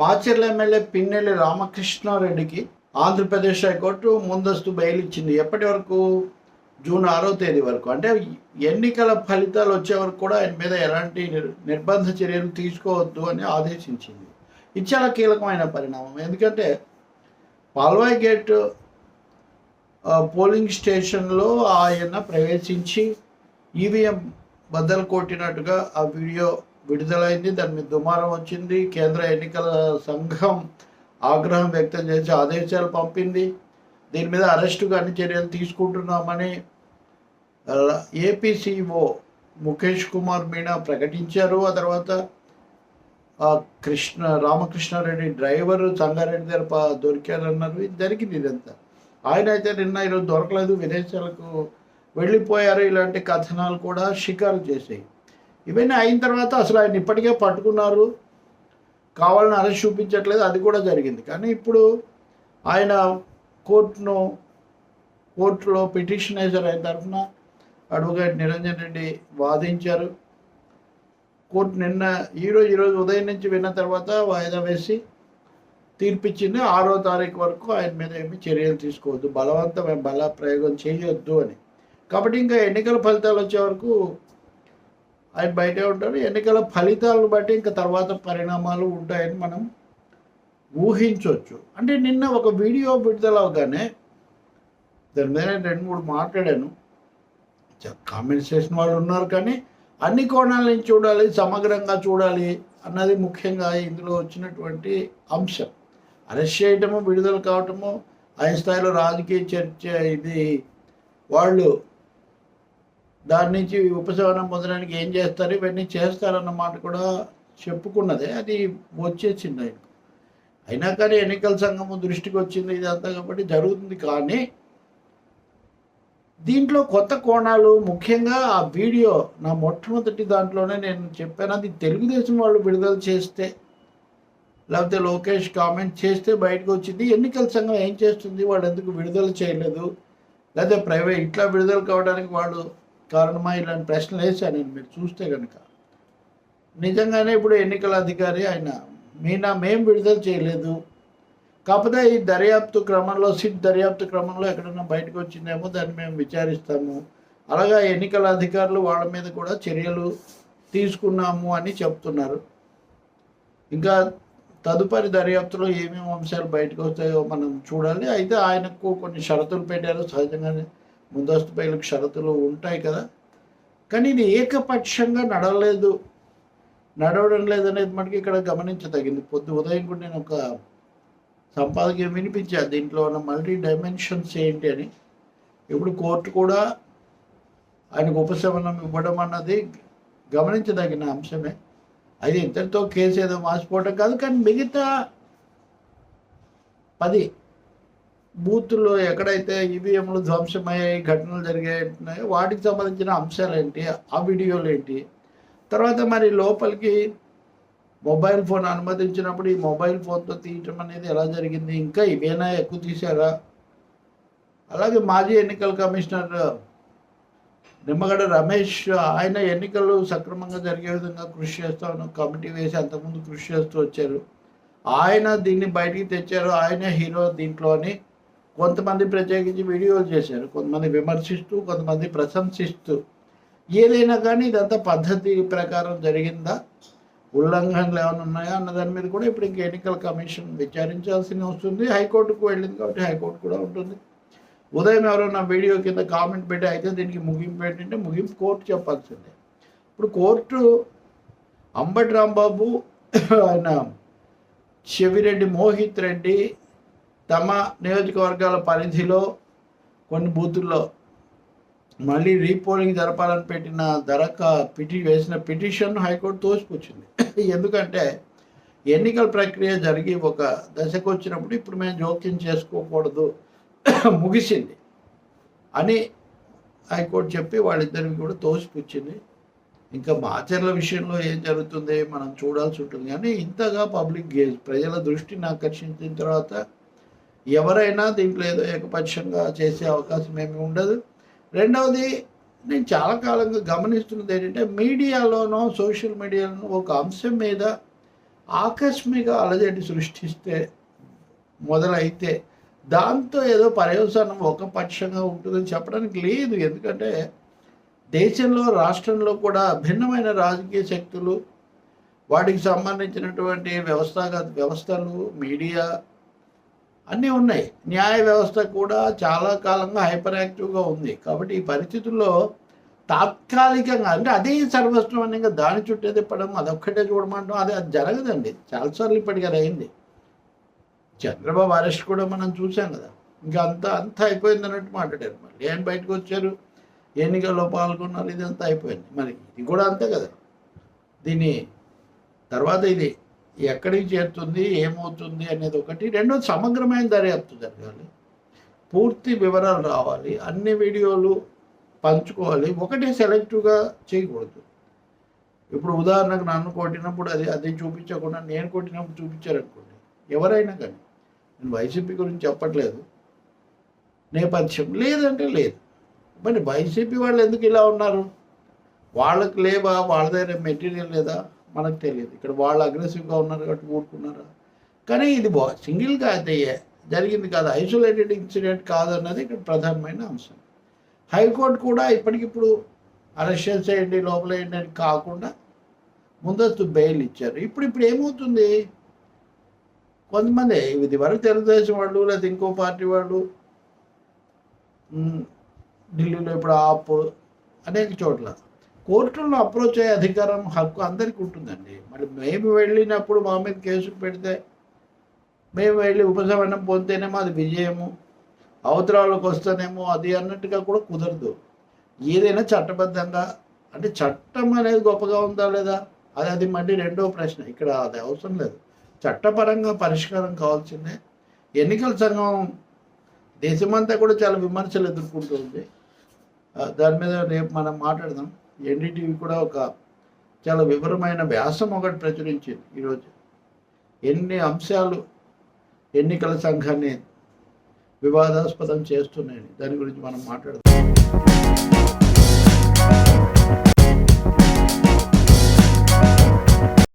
Macherla MLA Pinnelli రామకృష్ణారెడ్డికి Andhra Pradesh high court ముందస్తు bail ఇచ్చింది. ఎప్పటి వరకు? జూన్ ఆరో తేదీ వరకు. అంటే ఎన్నికల ఫలితాలు వచ్చే వరకు కూడా ఆయన మీద ఎలాంటి నిర్బంధ చర్యలు తీసుకోవద్దు అని ఆదేశించింది. ఇది చాలా కీలకమైన పరిణామం. ఎందుకంటే పాల్వాయి గేట్ పోలింగ్ స్టేషన్లో ఆయన ప్రవేశించి ఈవీఎం బద్దలు కొట్టినట్టుగా ఆ వీడియో విడుదలైంది. దాని మీద దుమారం వచ్చింది. కేంద్ర ఎన్నికల సంఘం ఆగ్రహం వ్యక్తం చేసి ఆదేశాలు పంపింది. దీని మీద అరెస్టు కానీ చర్యలు తీసుకుంటున్నామని ఏపీసీఓ ముఖేష్ కుమార్ మీనా ప్రకటించారు. ఆ తర్వాత ఆ కృష్ణ రామకృష్ణారెడ్డి డ్రైవర్ సంగారెడ్డి దగ్గర దొరికారన్నారు. ఇది జరిగింది ఇదంతా. ఆయన అయితే నిన్న ఈరోజు దొరకలేదు. విదేశాలకు వెళ్ళిపోయారు. ఇలాంటి కథనాలు కూడా షికారు చేసాయి ఇవన్నీ అయిన తర్వాత అసలు ఆయన ఇప్పటికే పట్టుకున్నారు. కావాలని అరెస్ట్ చూపించట్లేదు అది కూడా జరిగింది. కానీ ఇప్పుడు ఆయన కోర్టును కోర్టులో పిటిషన్ వేశారు ఆయన తరఫున అడ్వకేట్ నిరంజన్ రెడ్డి వాదించారు. కోర్టు నిన్న ఈరోజు ఈరోజు ఉదయం నుంచి విన్న తర్వాత వాయిదా వేసి తీర్పిచ్చింది. ఆరో తారీఖు వరకు ఆయన మీద ఏమి చర్యలు తీసుకోవద్దు. బలవంతమైన బల ప్రయోగం చేయొద్దు అని. కాబట్టి ఇంకా ఎన్నికల ఫలితాలు వచ్చే వరకు ఆయన బయటే ఉంటారు ఎన్నికల ఫలితాలను బట్టి ఇంకా తర్వాత పరిణామాలు ఉంటాయని మనం ఊహించవచ్చు. అంటే నిన్న ఒక వీడియో విడుదల అవగానే దాని మీద రెండు మూడు మాట్లాడాను. కామెంట్స్ చేసిన వాళ్ళు ఉన్నారు కానీ అన్ని కోణాల నుంచి చూడాలి సమగ్రంగా చూడాలి అన్నది ముఖ్యంగా ఇందులో వచ్చినటువంటి అంశం. అరెస్ట్ చేయటము విడుదల కావటము ఆయన స్థాయిలో రాజకీయ చర్చ ఇది. వాళ్ళు దాని నుంచి ఉపశమనం పొందడానికి ఏం చేస్తారు? ఇవన్నీ చేస్తారన్న మాట కూడా చెప్పుకున్నదే. అది వచ్చేసింది ఆయనకు. అయినా కానీ ఎన్నికల సంఘము దృష్టికి వచ్చింది ఇదంతా కాబట్టి జరుగుతుంది. కానీ దీంట్లో కొత్త కోణాలు ముఖ్యంగా ఆ వీడియో నా మొట్టమొదటి దాంట్లోనే నేను చెప్పాను అది తెలుగుదేశం వాళ్ళు విడుదల చేస్తే లేకపోతే లోకేష్ కామెంట్ చేస్తే బయటకు వచ్చింది. ఎన్నికల సంఘం ఏం చేస్తుంది? వాడు ఎందుకు విడుదల చేయలేదు? లేకపోతే ప్రైవేట్ ఇట్లా విడుదల కావడానికి వాళ్ళు కారణమా? ఇలాంటి ప్రశ్నలు వేశాను నేను. మీరు చూస్తే కనుక నిజంగానే ఇప్పుడు ఎన్నికల అధికారి ఆయన మీనా మేం విడుదల చేయలేదు. కాకపోతే ఈ దర్యాప్తు క్రమంలో సిట్ దర్యాప్తు క్రమంలో ఎక్కడన్నా బయటకు వచ్చిందేమో దాన్ని మేము విచారిస్తాము. అలాగా ఎన్నికల అధికారులు వాళ్ళ మీద కూడా చర్యలు తీసుకున్నాము అని చెప్తున్నారు. ఇంకా తదుపరి దర్యాప్తులో ఏమేమి అంశాలు బయటకు వస్తాయో మనం చూడాలి. అయితే ఆయనకు కొన్ని షరతులు పెట్టారు. సహజంగానే ముందస్తు బయలుకు షరతులు ఉంటాయి కదా. కానీ ఇది ఏకపక్షంగా నడవలేదు. నడవడం లేదనేది మనకి ఇక్కడ గమనించదగింది. పొద్దు ఉదయం కూడా నేను ఒక సంపాదక వినిపించా. దీంట్లో ఉన్న మల్టీ డైమెన్షన్స్ ఏంటి అని. ఇప్పుడు కోర్టు కూడా ఆయనకు ఉపశమనం ఇవ్వడం అన్నది గమనించదగిన అంశమే. అది ఇంతటితో కేసు ఏదో మార్చిపోవటం కాదు. కానీ మిగతా పది బూత్లో ఎక్కడైతే ఈవీఎంలు ధ్వంసమయ్యే ఘటనలు జరిగాయి వాటికి సంబంధించిన అంశాలు ఏంటి ఆ వీడియోలు ఏంటి తర్వాత మరి లోపలికి మొబైల్ ఫోన్ అనుమతించినప్పుడు ఈ మొబైల్ ఫోన్తో తీయటం అనేది ఎలా జరిగింది? ఇంకా ఇవేనా ఎక్కువ తీశారా? అలాగే మాజీ ఎన్నికల కమిషనర్ నిమ్మగడ్డ రమేష్ ఆయన ఎన్నికలు సక్రమంగా జరిగే విధంగా కృషి చేస్తాను కమిటీ వేసి అంతకుముందు కృషి చేస్తూ వచ్చారు. ఆయన దీన్ని బయటికి తెచ్చారు. ఆయనే హీరో దీంట్లో అని కొంతమంది ప్రత్యేకించి వీడియోలు చేశారు కొంతమంది విమర్శిస్తూ కొంతమంది ప్రశంసిస్తూ. ఏదైనా కానీ ఇదంతా పద్ధతి ప్రకారం జరిగిందా? ఉల్లంఘనలు ఏమైనా ఉన్నాయా? అన్న దాని మీద కూడా ఇప్పుడు ఇంకా ఎన్నికల కమిషన్ విచారించాల్సి వస్తుంది హైకోర్టుకు వెళ్ళింది కాబట్టి హైకోర్టు కూడా ఉంటుంది. ఉదయం ఎవరైనా వీడియో కింద కామెంట్ పెట్టి అయితే దీనికి ముగింపు ఏంటంటే ముగింపు కోర్టు చెప్పాల్సిందే. ఇప్పుడు కోర్టు అంబటి రాంబాబు ఆయన చెవిరెడ్డి మోహిత్ రెడ్డి తమ నియోజకవర్గాల పరిధిలో కొన్ని బూతుల్లో మళ్ళీ రీపోలింగ్ జరపాలని పెట్టిన దరఖ పిటి వేసిన పిటిషన్ హైకోర్టు తోసిపుచ్చింది. ఎందుకంటే ఎన్నికల ప్రక్రియ జరిగి ఒక దశకు వచ్చినప్పుడు ఇప్పుడు మేము జోక్యం చేసుకోకూడదు ముగిసింది అని హైకోర్టు చెప్పి వాళ్ళిద్దరికి కూడా తోసిపుచ్చింది. ఇంకా మాచర్ల విషయంలో ఏం జరుగుతుంది మనం చూడాల్సి ఉంటుంది. కానీ ఇంతగా పబ్లిక్ గేజ్ ప్రజల దృష్టిని ఆకర్షించిన తర్వాత ఎవరైనా దీంట్లో ఏదో ఏకపక్షంగా చేసే అవకాశం ఏమి ఉండదు. రెండవది నేను చాలా కాలంగా గమనిస్తున్నది ఏంటంటే మీడియాలోనో సోషల్ మీడియాలోనో ఒక అంశం మీద ఆకస్మిక అలజడి సృష్టిస్తే మొదలైతే దాంతో ఏదో పర్యవసానం ఒక పక్షంగా ఉంటుందని చెప్పడానికి లేదు. ఎందుకంటే దేశంలో రాష్ట్రంలో కూడా భిన్నమైన రాజకీయ శక్తులు వాటికి సంబంధించినటువంటి వ్యవస్థాగత వ్యవస్థలు మీడియా అన్నీ ఉన్నాయి. న్యాయ వ్యవస్థ కూడా చాలా కాలంగా హైపర్ యాక్టివ్గా ఉంది. కాబట్టి ఈ పరిస్థితుల్లో తాత్కాలికంగా అంటే అదే సర్వస్వం ఇంకా దాని చుట్టే తిప్పడం అదొక్కటే చూడమంటాం. అది అది జరగదండి. చాలాసార్లు ఇప్పటికీ అయింది. చంద్రబాబు అరెస్ట్ కూడా మనం చూసాం కదా. ఇంకా అంతా అంతా అయిపోయింది అన్నట్టు మాట్లాడారు. మళ్ళీ ఆయన బయటకు వచ్చారు? ఎన్నికల్లో పాల్గొన్నారు? ఇదంతా అయిపోయింది. మరి ఇది కూడా అంతే కదా. దీని తర్వాత ఇది ఎక్కడికి చేరుతుంది ఏమవుతుంది అనేది ఒకటి రెండోది సమగ్రమైన దర్యాప్తు జరగాలి పూర్తి వివరాలు రావాలి అన్ని వీడియోలు పంచుకోవాలి ఒకటే సెలెక్టివ్గా చేయకూడదు. ఇప్పుడు ఉదాహరణకు నన్ను కొట్టినప్పుడు అది అది చూపించకుండా నేను కొట్టినప్పుడు చూపించారనుకోండి ఎవరైనా కానీ నేను వైసీపీ గురించి చెప్పట్లేదు నేపథ్యం లేదంటే లేదు. మరి వైసీపీ వాళ్ళు ఎందుకు ఇలా ఉన్నారు? వాళ్ళకి లేవా? వాళ్ళ దగ్గర మెటీరియల్ లేదా? మనకు తెలియదు. ఇక్కడ వాళ్ళు అగ్రెసివ్గా ఉన్నారు కాబట్టి ఊరుకున్నారా? కానీ ఇది బా సింగిల్గా అయితే జరిగింది కాదు. ఐసోలేటెడ్ ఇన్సిడెంట్ కాదన్నది ఇక్కడ ప్రధానమైన అంశం. హైకోర్టు కూడా ఇప్పటికిప్పుడు అరెస్ట్ చేసేయండి లోపలేయండి అని కాకుండా ముందస్తు బెయిల్ ఇచ్చారు. ఇప్పుడు ఇప్పుడు ఏమవుతుంది? కొంతమంది ఇది వరకు తెలుగుదేశం వాళ్ళు లేదా ఇంకో పార్టీ వాళ్ళు ఢిల్లీలో ఇప్పుడు ఆప్ అనేక చోట్ల కోర్టులను అప్రోచ్ అయ్యే అధికారం హక్కు అందరికీ ఉంటుందండి. మరి మేము వెళ్ళినప్పుడు మా మీద కేసులు పెడితే మేము వెళ్ళి ఉపశమనం పొందితేనేమో అది విజయము అవతరాలకు వస్తేనేమో అది అన్నట్టుగా కూడా కుదరదు. ఏదైనా చట్టబద్ధంగా అంటే చట్టం అనేది గొప్పగా ఉందా లేదా అది అది మళ్ళీ రెండో ప్రశ్న. ఇక్కడ అది అవసరం లేదు. చట్టపరంగా పరిష్కారం కావాల్సిందే. ఎన్నికల సంఘం దేశమంతా కూడా చాలా విమర్శలు ఎదుర్కొంటుంది దాని మీద రేపు మనం మాట్లాడదాం. ఎన్డీటీవీ కూడా ఒక చాలా వివరమైన వ్యాసం ఒకటి ప్రచురించింది ఈరోజు. ఎన్ని అంశాలు ఎన్నికల సంఘాన్ని వివాదాస్పదం చేస్తున్నాయని దాని గురించి మనం మాట్లాడదాం.